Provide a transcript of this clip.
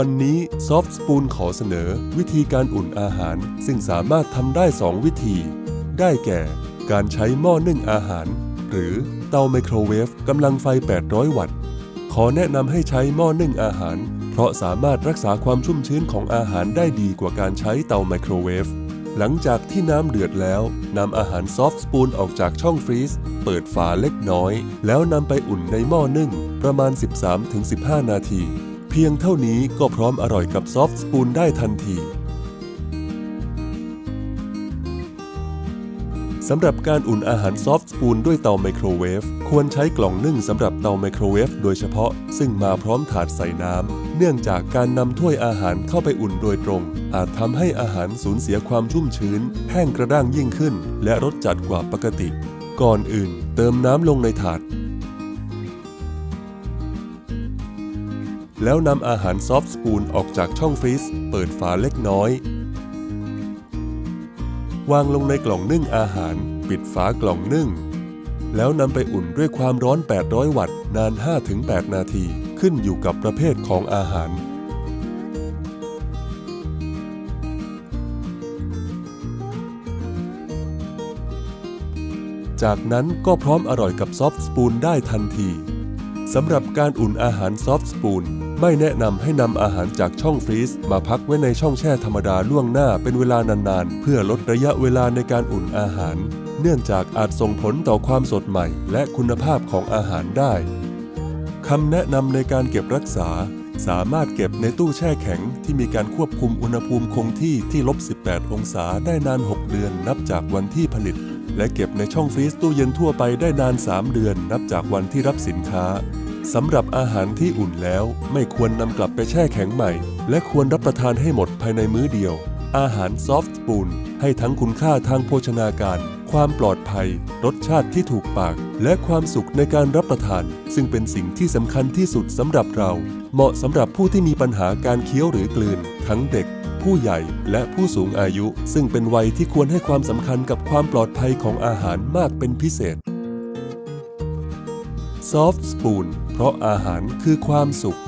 วันนี้ซอฟ t สปูนขอเสนอ วิธีการอุ่นอาหาร ซึ่งสามารถทำได้ 2 วิธี ได้แก่ การใช้หม้อนึ่งอาหาร หรือเตาไมโครเวฟกำลังไฟ 800 วัตต์ ขอแนะนำให้ใช้หม้อนึ่งอาหาร เพราะสามารถรักษาความชุ่มชื้นของอาหารได้ดีกว่าการใช้เตาไมโครเวฟหลังจากที่น้ำเดือดแล้วนำอาหารซอฟต์สปูนออกจากช่องฟรีซเปิดฝาเล็กน้อย แล้วนำไปอุ่นในหม้อนึ่งประมาณ 13-15 นาที พียงเท่านี้ก็พร้อมอร่อยกับซอฟต์สปูนได้ทันทีสำหรับการอุ่นอาหารซอฟต์สปูนด้วยเตาไมโครเวฟควรใช้กล่องนึ่งสำหรับเตาไมโครเวฟโดยเฉพาะ ซึ่งมาพร้อมถาดใส่น้ำ เนื่องจากการนำถ้วยอาหารเข้าไปอุ่นโดยตรง อาจทำให้อาหารสูญเสียความชุ่มชื้น แห้งกระด้างยิ่งขึ้น และรสจัดกว่าปกติ ก่อนอื่น เติมน้ำลงในถาด แล้วนำอาหารซอฟต์สปูนออกจากช่องฟรีซเปิดฝาเล็กน้อย วางลงในกล่องนึ่งอาหาร ปิดฝากล่องนึ่ง แล้วนำไปอุ่นด้วยความร้อน 800 วัตต์ นาน 5-8 นาที ขึ้นอยู่กับประเภทของอาหารจากนั้นก็พร้อมอร่อยกับซอฟต์สปูนได้ทันที สำหรับการอุ่นอาหารซอฟต์สปูน ไม่แนะนำให้นำอาหารจากช่องฟรีซมาพักไว้ในช่องแช่ธรรมดาล่วงหน้าเป็นเวลานานๆ เพื่อลดระยะเวลาในการอุ่นอาหาร เนื่องจากอาจส่งผลต่อความสดใหม่ และคุณภาพของอาหารได้คำแนะนำในการเก็บรักษา สามารถเก็บในตู้แช่แข็งที่มีการควบคุมอุณหภูมิคงที่ที่ลบ 18 องศาได้นาน 6 เดือนนับจากวันที่ผลิต และเก็บในช่องฟรีซตู้เย็นทั่วไปได้นาน 3 เดือนนับจากวันที่รับสินค้า สำหรับอาหารที่อุ่นแล้วไม่ควรนำกลับไปแช่แข็งใหม่ และควรรับประทานให้หมดภายในมื้อเดียว อาหารซอฟต์สปูนให้ทั้งคุณค่าทางโภชนาการ ความปลอดภัย รสชาติที่ถูกปาก และความสุขในการรับประทาน ซึ่งเป็นสิ่งที่สำคัญที่สุดสำหรับเรา เหมาะสำหรับผู้ที่มีปัญหาการเคี้ยวหรือกลืน ทั้งเด็ก ผู้ใหญ่และผู้สูงอายุ ซึ่งเป็นวัยที่ควรให้ความสำคัญกับความปลอดภัยของอาหารมากเป็นพิเศษ ซอฟต์สปูนเพราะอาหารคือความสุข